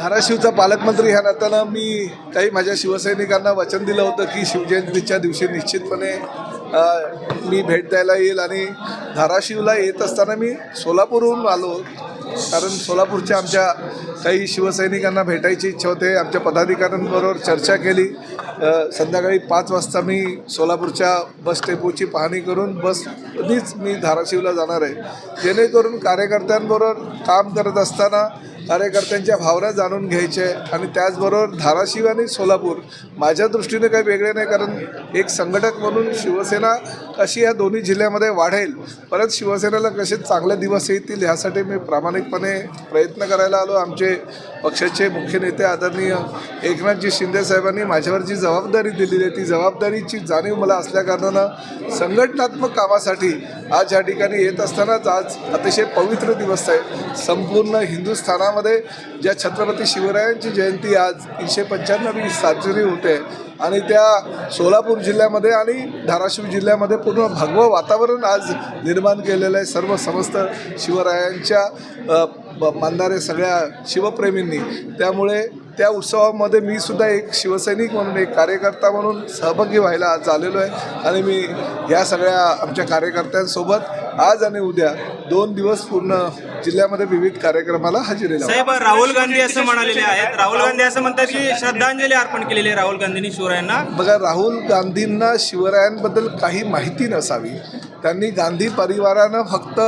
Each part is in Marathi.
धाराशिवचा पालकमंत्री ह्या नात्यानं मी काही माझ्या शिवसैनिकांना वचन दिलं होतं की शिवजयंतीच्या दिवशी निश्चितपणे मी भेट द्यायला येईल आणि धाराशिवला येत असताना मी सोलापूरहून आलो. कारण सोलापूरच्या आमच्या काही शिवसैनिकांना भेटायची इच्छा होते. आमच्या पदाधिकाऱ्यांबरोबर चर्चा केली. संध्याकाळी पाच वाजता मी सोलापूरच्या बस डेपोची पाहणी करून बसनीच मी धाराशिवला जाणार आहे. जेणेकरून कार्यकर्त्यांबरोबर काम करत असताना कार्यकर्त्यांच्या भावना जाणून घ्यायचे आणि त्याचबरोबर धाराशिव आणि सोलापूर माझ्या दृष्टीने काही वेगळे नाही कारण एक संघटक म्हणून शिवसेना कशी या दोन्ही जिल्ह्यामध्ये वाढेल परत शिवसेनेला कसे चांगले दिवस येतील ह्यासाठी मी प्रामाणिकपणे प्रयत्न करायला आलो. आमचे पक्षाचे मुख्य नेते आदरणीय एकनाथजी शिंदे साहेबांनी माझ्यावर जी जबाबदारी दिलेली आहे ती जबाबदारीची जाणीव मला असल्याकारणानं संघटनात्मक कामासाठी आज या ठिकाणी येत असतानाच आज अतिशय पवित्र दिवस आहे. संपूर्ण हिंदुस्थानामध्ये ज्या छत्रपती शिवरायांची जयंती आज तीनशे पंच्याण्णवी साजरी होते आणि त्या सोलापूर जिल्ह्यामध्ये आणि धाराशिव जिल्ह्यामध्ये पूर्ण भगवं वातावरण आज निर्माण केलेलं आहे. सर्व समस्त शिवरायांच्या ब- मानणारे सगळ्या शिवप्रेमींनी. त्यामुळे त्या उत्सवामध्ये मी सुद्धा एक शिवसैनिक म्हणून एक कार्यकर्ता म्हणून सहभागी व्हायला आज आलेलो आहे. आणि मी या सगळ्या आमच्या कार्यकर्त्यांसोबत आज आणि उद्या दोन दिवस पूर्ण जिल्ह्यामध्ये विविध कार्यक्रमाला हजेरी साहेब राहुल गांधी असं म्हणालेले आहेत. राहुल गांधी असं म्हणतात की श्रद्धांजली अर्पण केलेली आहे राहुल गांधींनी शिवरायांना. बघा राहुल गांधींना शिवरायांबद्दल काही माहिती नसावी. त्यांनी गांधी परिवारानं फक्त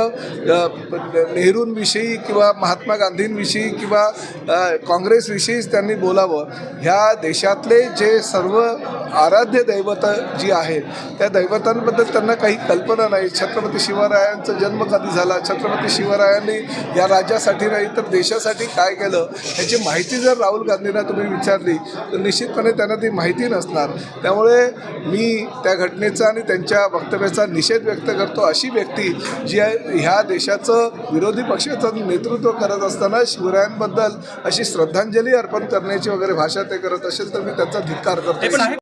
नेहरूंविषयी किंवा महात्मा गांधींविषयी किंवा काँग्रेसविषयीच त्यांनी बोलावं. ह्या देशातले जे सर्व आराध्य दैवत जी आहेत त्या दैवतांबद्दल त्यांना काही कल्पना नाही. छत्रपती शिवरायांचा जन्म कधी झाला? छत्रपती शिवरायांनी या राज्यासाठी नाही तर देशासाठी काय केलं? ह्याची माहिती जर राहुल गांधींना तुम्ही विचारली तर निश्चितपणे त्यांना ती माहिती नसणार. त्यामुळे मी त्या घटनेचा आणि त्यांच्या वक्तव्याचा निषेध व्यक्त करतो. अशी व्यक्ती जी आहे ह्या देशाचं विरोधी पक्षाचं नेतृत्व करत असताना शिवरायांबद्दल अशी श्रद्धांजली अर्पण करण्याची वगैरे भाषा ते करत असेल तर मी त्याचा धिक्कार करतो.